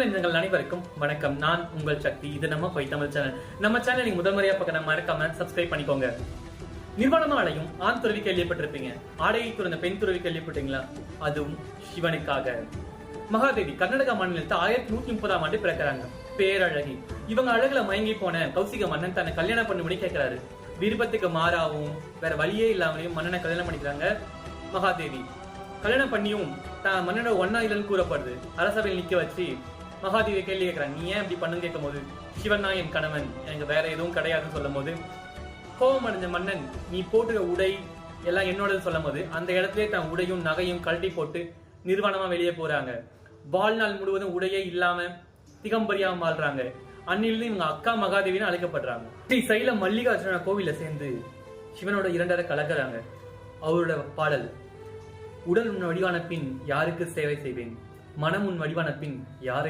நீங்கள் அனைவருக்கும் வணக்கம். நான் உங்கள் சக்தி. இது நம்ம பொய் தமிழ் சேனல். நம்ம சேனல் நீங்க முதல் முறையா பக்கம் மறக்காம சப்ஸ்கிரைப் பண்ணிக்கோங்க. நிர்வாணமா அடையும் ஆண் துறவி கேள்விப்பட்டிருப்பீங்க. ஆடையை துறந்த பெண் துறவி கேள்விப்பட்டீங்களா அதுவும் சிவனுக்காக. மகாதேவி கர்நாடகா மாநிலத்தை ஆயிரத்தி நூத்தி முப்பதாம் ஆண்டு பிறக்கிறாங்க. பேரழகி. இவங்க அழகுல மயங்கி போன கௌசிக மன்னன் தன்னை கல்யாணம் பண்ணி முடி கேட்கிறாரு விருப்பத்துக்கு மாறாவும் வேற வழியே இல்லாமலையும் மன்னனை கல்யாணம் பண்ணிக்கிறாங்க மகாதேவி. கல்யாணம் பண்ணியும் தான் மன்னனோட ஒன்னா இல்லைன்னு கூறப்படுது. அரசவையில் நிக்க வச்சு மகாதேவி கேள்வி கேட்கிறான் நீ ஏன் இப்படி பண்ணுன்னு கேட்கும்போது சிவன் தான் என் கணவன் எனக்கு வேற எதுவும் கிடையாதுன்னு சொல்லும் போது கோபம் அடைஞ்ச மன்னன் நீ போட்டுற உடை எல்லாம் என்னோடது சொல்லும் போது அந்த இடத்துல தன் உடையும் நகையும் கழட்டி போட்டு நிர்வாணமா வெளியே போறாங்க. வாழ்நாள் முழுவதும் உடையே இல்லாம திகம்பரியாம வாழ்றாங்க அன்னிலிருந்து இவங்க அக்கா மகாதேவின்னு அழைக்கப்படுறாங்க. ஸ்ரீ சைல மல்லிகார்ஜுன கோவில சேர்ந்து சிவனோட இரண்டரை கலக்கிறாங்க அவரோட பாடல். உடல் உன் வடிவான பின் யாருக்கு சேவை செய்வேன்? மனம் உன் வடிவான பின் யாரை